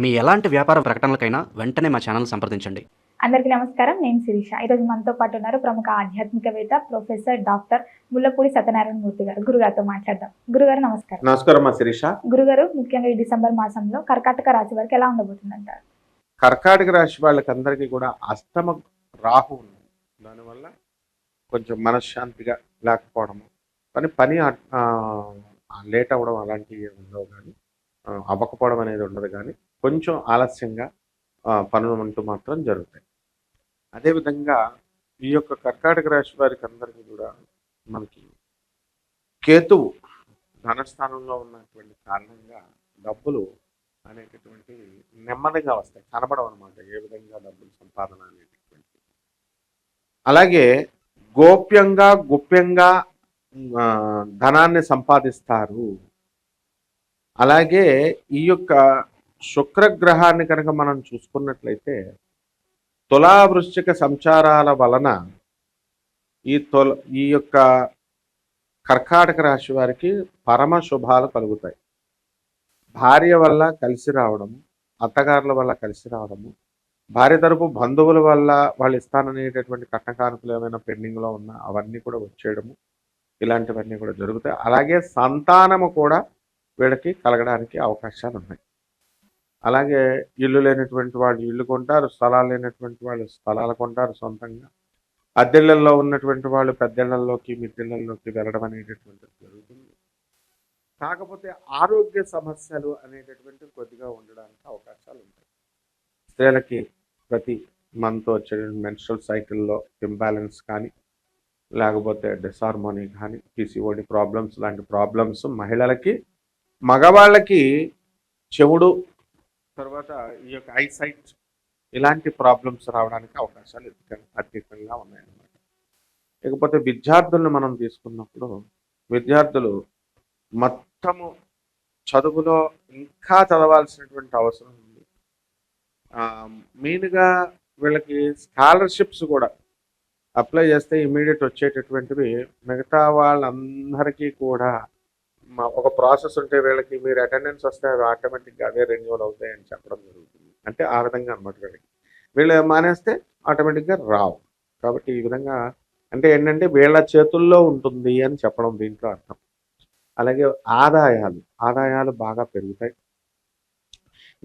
మీ ఎలాంటి వ్యాపార ప్రకటనలకైనా వెంటనే మా ఛానల్ సంప్రదించండి. అందరికీ నమస్కారం. నేను శిరీష. ఈరోజు మనతో పాటు ఉన్నారు ప్రముఖ ఆధ్యాత్మికవేత్త ప్రొఫెసర్ డాక్టర్ ముల్లపూడి సత్యనారాయణ మూర్తి గారు. గురుగారితో మాట్లాడదాం. గురుగారు నమస్కారం. నమస్కారం మా శిరీష. గురుగారు ముఖ్యంగా ఈ డిసెంబర్ మాసంలో కర్కాటక రాశి వారికి ఎలా ఉండబోతుందంటారు? కర్కాటక రాశి వాళ్ళకందరికీ కూడా అష్టమ రాహు ఉంది. దానివల్ల కొంచెం మనశ్శాంతిగా లేకపోవడము కానీ పని లేట్ అవ్వడం అలాంటివి ఉండవు కానీ అవ్వకపోవడం అనేది ఉండదు కానీ కొంచెం ఆలస్యంగా పనులు అంటూ మాత్రం జరుగుతాయి. అదేవిధంగా ఈ యొక్క కర్కాటక రాశి వారికి అందరికీ కూడా మనకి కేతువు ధనస్థానంలో ఉన్నటువంటి కారణంగా డబ్బులు అనేటటువంటి నెమ్మదిగా వస్తాయి. కనబడవు అనమాట ఏ విధంగా డబ్బులు సంపాదన అనేటటువంటి అలాగే గోప్యంగా గుప్యంగా ధనాన్ని సంపాదిస్తారు. అలాగే ఈ యొక్క శుక్రగ్రహాన్ని కనుక మనం చూసుకున్నట్లయితే తులావృశ్చిక సంచారాల వలన ఈ తొల ఈ యొక్క కర్కాటక రాశి వారికి పరమ శుభాలు కలుగుతాయి. భార్య వల్ల కలిసి రావడము అత్తగారుల వల్ల కలిసి రావడము భార్య తరపు బంధువుల వల్ల వాళ్ళు ఇస్తాననేటటువంటి కట్టకానుకలు ఏమైనా పెండింగ్లో ఉన్నా అవన్నీ కూడా వచ్చేయడము ఇలాంటివన్నీ కూడా జరుగుతాయి. అలాగే సంతానము కూడా వీళ్ళకి కలగడానికి అవకాశాలు ఉన్నాయి అలాగే ఇల్లు లేనటువంటి వాళ్ళు ఇల్లు కొంటారు స్థలాలు లేనటువంటి వాళ్ళు స్థలాలు కొంటారు సొంతంగా. అద్దెళ్ళలో ఉన్నటువంటి వాళ్ళు పెద్దళ్ళలోకి మిద్దెళ్ళలోకి వెళ్ళడం అనేటటువంటిది జరుగుతుంది. కాకపోతే ఆరోగ్య సమస్యలు అనేటటువంటి కొద్దిగా ఉండడానికి అవకాశాలు ఉంటాయి. స్త్రీలకి ప్రతి మంత్ వచ్చేటువంటి మెన్స్ట్రల్ సైకిల్లో ఇంబ్యాలెన్స్ కానీ లేకపోతే డిసార్మోనీ కానీ పీసీఓడి ప్రాబ్లమ్స్ లాంటి ప్రాబ్లమ్స్ మహిళలకి మగవాళ్ళకి చెవుడు తర్వాత ఈ యొక్క ఐసైట్ ఇలాంటి ప్రాబ్లమ్స్ రావడానికి అవకాశాలు అధిక- అధికంగా ఉన్నాయన్నమాట. ఇకపోతే విద్యార్థులను మనం తీసుకున్నప్పుడు విద్యార్థులు మొత్తము చదువులో ఇంకా చదవాల్సినటువంటి అవసరం ఉంది. మెయిన్గా వీళ్ళకి స్కాలర్షిప్స్ కూడా అప్లై చేస్తే ఇమీడియట్ వచ్చేటటువంటివి మిగతా వాళ్ళందరికీ కూడా మా- ఒక ప్రాసెస్ ఉంటే వీళ్ళకి మీరు అటెండెన్స్ వస్తే అవి ఆటోమేటిక్గా అవే రెన్యువల్ అవుతాయి అని చెప్పడం జరుగుతుంది. అంటే ఆ విధంగా అనమాట వీళ్ళకి. వీళ్ళు మానేస్తే ఆటోమేటిక్గా రావు. కాబట్టి ఈ విధంగా అంటే ఏంటంటే వీళ్ళ చేతుల్లో ఉంటుంది అని చెప్పడం దీంట్లో అర్థం. అలాగే ఆదాయాలు ఆదాయాలు బాగా పెరుగుతాయి.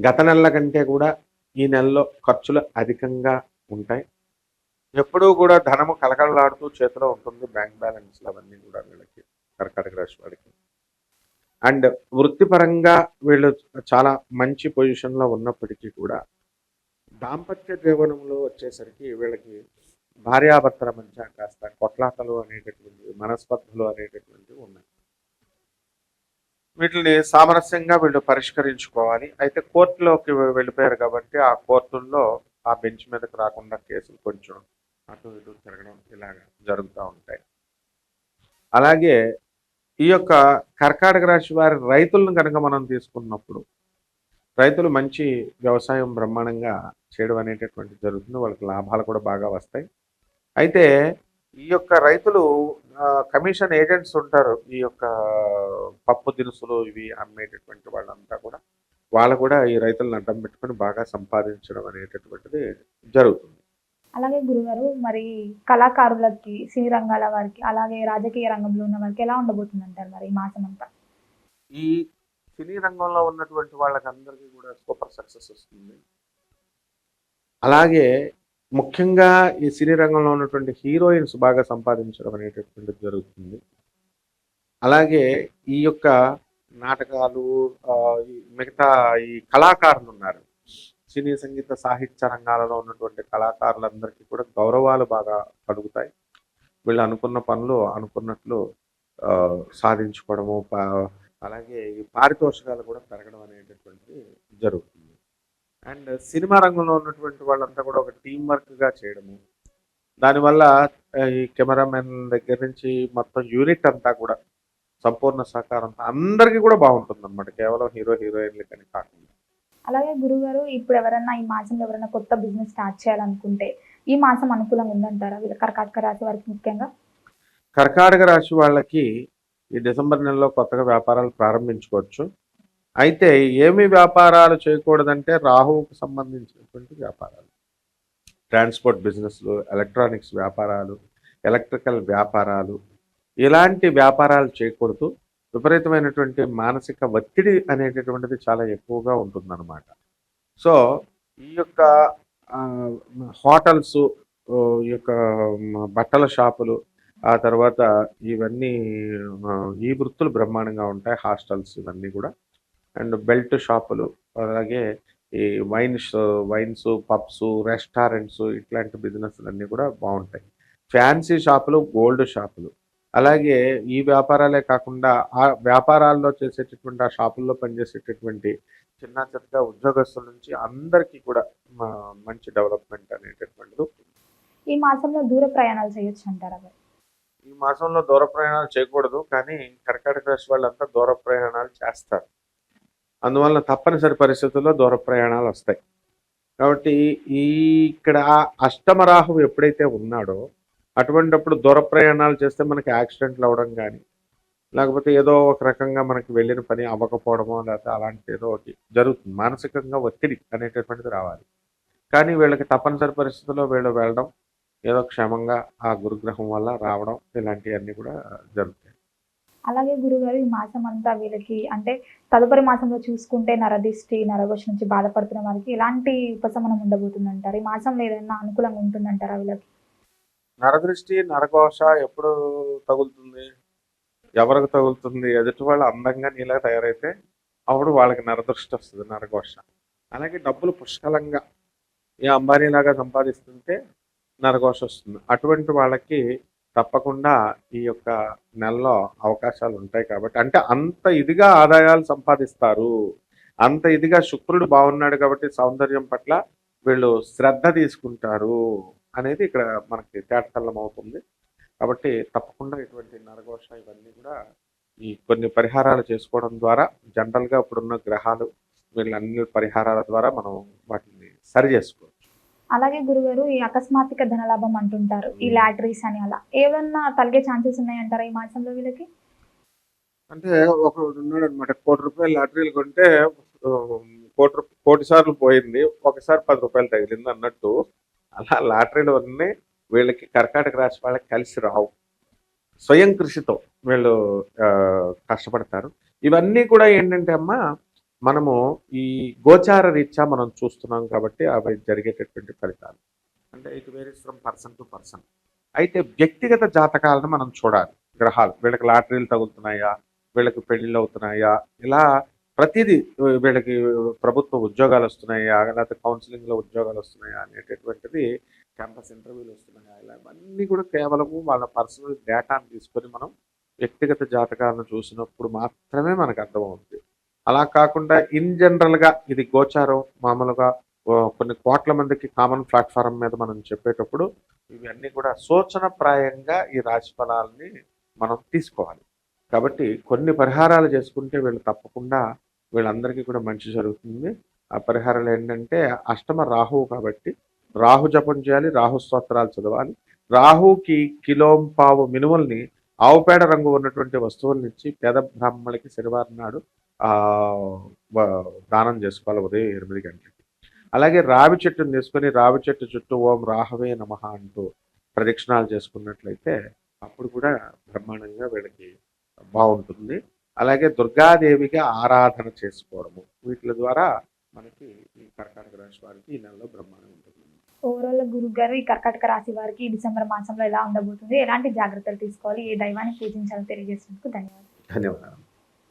గత నెలల కంటే కూడా ఈ నెలలో ఖర్చులు అధికంగా ఉంటాయి. ఎప్పుడూ కూడా ధనము కలకలలాడుతూ చేతిలో ఉంటుంది బ్యాంక్ బ్యాలెన్స్లు అవన్నీ కూడా వీళ్ళకి కర్కాటక రాశి వాడికి. అండ్ వృత్తిపరంగా వీళ్ళు చాలా మంచి పొజిషన్లో ఉన్నప్పటికీ కూడా దాంపత్య జీవనంలో వచ్చేసరికి వీళ్ళకి భార్యాభర్తల మధ్య కాస్త కొట్లాటలు అనేటటువంటి మనస్పర్ధలు అనేటటువంటివి ఉన్నాయి. వీటిని సామరస్యంగా వీళ్ళు పరిష్కరించుకోవాలి. అయితే కోర్టులోకి వెళ్ళిపోయారు కాబట్టి ఆ కోర్టుల్లో ఆ బెంచ్ మీదకి రాకుండా కేసులు కొంచెం అటు ఇటు తిరగడం ఇలాగ జరుగుతూ ఉంటాయి. అలాగే ఈ యొక్క కర్కాటక రాశి వారి రైతులను కనుక మనం తీసుకున్నప్పుడు రైతులు మంచి వ్యవసాయం బ్రహ్మాండంగా చేయడం అనేటటువంటి జరుగుతుంది. వాళ్ళకి లాభాలు కూడా బాగా వస్తాయి. అయితే ఈ యొక్క రైతులు కమిషన్ ఏజెంట్స్ ఉంటారు. ఈ యొక్క పప్పు దినుసులు ఇవి అమ్మేటటువంటి వాళ్ళంతా కూడా వాళ్ళు కూడా ఈ రైతులను అడ్డం పెట్టుకొని బాగా సంపాదించడం అనేటటువంటిది జరుగుతుంది. అలాగే గురుగారు మరి కళాకారులకి సినీ రంగాల వారికి అలాగే రాజకీయ రంగంలో ఉన్న వారికి ఎలా ఉండబోతుందంటారు మరి ఈ మాసం అంతా ఈ సినీ రంగంలో ఉన్నటువంటి వాళ్ళకందరికీ కూడా సూపర్ సక్సెస్ వస్తుంది. అలాగే ముఖ్యంగా ఈ సినీ రంగంలో ఉన్నటువంటి హీరోయిన్స్ బాగా సంపాదించడం అనేటటువంటిది జరుగుతుంది. అలాగే ఈ యొక్క నాటకాలు ఈ మిగతా ఈ కళాకారులు ఉన్నారు. సినీ సంగీత సాహిత్య రంగాలలో ఉన్నటువంటి కళాకారులందరికీ కూడా గౌరవాలు బాగా కలుగుతాయి. వీళ్ళు అనుకున్న పనులు అనుకున్నట్లు సాధించుకోవడము పా- అలాగే ఈ పారితోషికాలు కూడా పెరగడం అనేటటువంటిది జరుగుతుంది. అండ్ సినిమా రంగంలో ఉన్నటువంటి వాళ్ళంతా కూడా ఒక టీం వర్క్గా చేయడము. దానివల్ల ఈ కెమెరామెన్ దగ్గర నుంచి మొత్తం యూనిట్ అంతా కూడా సంపూర్ణ సహకారంతో అందరికీ కూడా బాగుంటుంది అనమాట కేవలం హీరో హీరోయిన్లకని కాకుండా. అలాగే గురుగారు ఇప్పుడు ఎవరైనా ఈ మాసంలో ఎవరైనా కొత్త బిజినెస్ స్టార్ట్ చేయాలనుకుంటే ఈ మాసం అనుకూలంగా ఉందంటారా? కర్కాటక రాశి వారికి ముఖ్యంగా? కర్కాటక రాశి వాళ్ళకి ఈ డిసెంబర్ నెలలో కొత్తగా వ్యాపారాలు ప్రారంభించుకోవచ్చు. అయితే ఏమి వ్యాపారాలు చేయకూడదంటే రాహువుకు సంబంధించినటువంటి వ్యాపారాలు. ట్రాన్స్పోర్ట్ బిజినెస్లు ఎలక్ట్రానిక్స్ వ్యాపారాలు ఎలక్ట్రికల్ వ్యాపారాలు ఇలాంటి వ్యాపారాలు చేయకూడదు. విపరీతమైనటువంటి మానసిక ఒత్తిడి అనేటటువంటిది చాలా ఎక్కువగా ఉంటుందన్నమాట. సో ఈ యొక్క హోటల్స్ ఈ యొక్క బట్టల షాపులు ఆ తర్వాత ఇవన్నీ ఈ వృత్తులు బ్రహ్మాండంగా ఉంటాయి హాస్టల్స్ ఇవన్నీ కూడా. అండ్ బెల్ట్ షాపులు అలాగే ఈ వైన్స్ వైన్స్ పబ్స్ రెస్టారెంట్స్ ఇట్లాంటి బిజినెస్లు అన్నీ కూడా బాగుంటాయి. ఫ్యాన్సీ షాపులు గోల్డ్ షాపులు. అలాగే ఈ వ్యాపారాలే కాకుండా ఆ వ్యాపారాల్లో చేసేటటువంటి ఆ షాపుల్లో పనిచేసేటటువంటి చిన్న చిన్న ఉద్యోగస్తుల నుంచి అందరికీ కూడా మంచి డెవలప్మెంట్ అనేటటువంటిది. ఈ మాసంలో దూర ప్రయాణాలు చేయొచ్చు అంటారా? ఈ మాసంలో దూర ప్రయాణాలు చేయకూడదు కానీ కర్కాటక రాశి వాళ్ళంతా దూర ప్రయాణాలు చేస్తారు అందువల్ల తప్పనిసరి పరిస్థితుల్లో దూర ప్రయాణాలు వస్తాయి కాబట్టి ఈ ఇక్కడ అష్టమ రాహువు ఎప్పుడైతే ఉన్నాడో అటువంటిప్పుడు దూర ప్రయాణాలు చేస్తే మనకి యాక్సిడెంట్లు అవ్వడం కానీ లేకపోతే ఏదో ఒక రకంగా మనకి వెళ్ళిన పని అవ్వకపోవడమో లేకపోతే అలాంటి ఏదో ఒకటి జరుగుతుంది. మానసికంగా ఒత్తిడి అనేటటువంటిది రావాలి. కానీ వీళ్ళకి తప్పనిసరి పరిస్థితుల్లో వీళ్ళు వెళ్ళడం ఏదో క్షేమంగా ఆ గురుగ్రహం వల్ల రావడం ఇలాంటివన్నీ కూడా జరుగుతాయి. అలాగే గురుగారు ఈ మాసం అంతా వీళ్ళకి అంటే తదుపరి మాసంలో చూసుకుంటే నరదిష్టి నరఘోష నుంచి బాధపడుతున్న వారికి ఎలాంటి ఉపశమనం ఉండబోతుందంటారు? ఈ మాసంలో ఏదైనా అనుకూలంగా ఉంటుందంటారా వీళ్ళకి? నరదృష్టి నరఘోష ఎప్పుడు తగులుతుంది? ఎవరికి తగులుతుంది? ఎదుటి వాళ్ళు అందంగా నీలా తయారైతే అప్పుడు వాళ్ళకి నరదృష్టి వస్తుంది నరఘోష. అలాగే డబ్బులు పుష్కలంగా ఈ అంబానీ లాగా సంపాదిస్తుంటే నరఘోష వస్తుంది. అటువంటి వాళ్ళకి తప్పకుండా ఈ యొక్క నెలలో అవకాశాలు ఉంటాయి కాబట్టి అంటే అంత ఇదిగా ఆదాయాలు సంపాదిస్తారు. అంత ఇదిగా శుక్రుడు బాగున్నాడు కాబట్టి సౌందర్యం పట్ల వీళ్ళు శ్రద్ధ తీసుకుంటారు. అనేది ఇక్కడ మనకి తేటతల్లం అవుతుంది కాబట్టి తప్పకుండా ఇటువంటి నరఘోష ఇవన్నీ కూడా ఈ కొన్ని పరిహారాలు చేసుకోవడం ద్వారా జనరల్గా ఇప్పుడున్న గ్రహాలు వీళ్ళన్ని పరిహారాల ద్వారా మనం వాటిని సరి చేసుకోవచ్చు. అలాగే గురుగారు ఈ అకస్మాత్తిక ధనలాభం అంటుంటారు ఈ లాటరీస్ అని అలా. ఏమన్నా తలిగే ఛాన్సెస్ ఉన్నాయంటారా ఈ మాసంలో వీళ్ళకి? అంటే ఒకడు ఉన్నాడు అనమాట కోటి రూపాయలు లాటరీలు కొంటే కోటి కోటి సార్లు పోయింది ఒకసారి పది రూపాయలు తగిలింది అన్నట్టు. అలా లాటరీలు అన్నీ వీళ్ళకి కర్కాటక రాశి వాళ్ళకి కలిసి రావు. స్వయం కృషితో వీళ్ళు కష్టపడతారు. ఇవన్నీ కూడా ఏంటంటే అమ్మా మనము ఈ గోచార రీత్యా మనం చూస్తున్నాం కాబట్టి అవి జరిగేటటువంటి ఫలితాలు. అంటే it varies from person to person. అయితే వ్యక్తిగత జాతకాలను మనం చూడాలి. గ్రహాలు వీళ్ళకి లాటరీలు తగులుతున్నాయా? వీళ్ళకి పెళ్ళిళ్ళు అవుతున్నాయా? ఇలా ప్రతిదీ వీళ్ళకి ప్రభుత్వ ఉద్యోగాలు వస్తున్నాయా లేకపోతే కౌన్సిలింగ్లో ఉద్యోగాలు వస్తున్నాయా అనేటటువంటిది క్యాంపస్ ఇంటర్వ్యూలు వస్తున్నాయా. ఇలా ఇవన్నీ కూడా కేవలము వాళ్ళ పర్సనల్ డేటాను తీసుకొని మనం వ్యక్తిగత జాతకాలను చూసినప్పుడు మాత్రమే మనకు అర్థమవుతుంది. అలా కాకుండా ఇన్ జనరల్గా ఇది గోచారం మామూలుగా కొన్ని కోట్ల మందికి కామన్ ప్లాట్ఫారం మీద మనం చెప్పేటప్పుడు ఇవన్నీ కూడా సూచనప్రాయంగా ఈ రాశి ఫలాల్ని మనం తీసుకోవాలి. కాబట్టి కొన్ని పరిహారాలు చేసుకుంటే వీళ్ళు తప్పకుండా వీళ్ళందరికీ కూడా మంచి జరుగుతుంది. ఆ పరిహారాలు ఏంటంటే అష్టమ రాహువు కాబట్టి రాహు జపం చేయాలి రాహు స్తోత్రాలు చదవాలి. రాహుకి కిలోంపావు మినుముల్ని ఆవుపేడ రంగు ఉన్నటువంటి వస్తువులను ఇచ్చి పేద బ్రాహ్మణులకి శనివారం నాడు దానం చేసుకోవాలి ఉదయం ఎనిమిది గంటలకి. అలాగే రావి చెట్టుని తీసుకొని రావి చెట్టు చుట్టూ ఓం రాహవే నమ అంటూ ప్రదక్షిణాలు చేసుకున్నట్లయితే అప్పుడు కూడా బ్రహ్మాండంగా వీళ్ళకి బాగుంటుంది. అలాగే దుర్గాదేవిగా ఆరాధన చేసుకోవడము. వీటి ద్వారా మనకి ఈ కర్కాటక రాశి వారికి ఈ నెలలో బ్రహ్మాండం ఉంటుంది. ఓవరాల్ గురుగారు ఈ కర్కాటక రాశి వారికి డిసెంబర్ మాసంలో ఎలా ఉండబోతుంది? ఎలాంటి జాగ్రత్తలు తీసుకోవాలి? ఏ దైవాన్ని పూజించాలో తెలియజేసినందుకు ధన్యవాదాలు. ధన్యవాదాలు.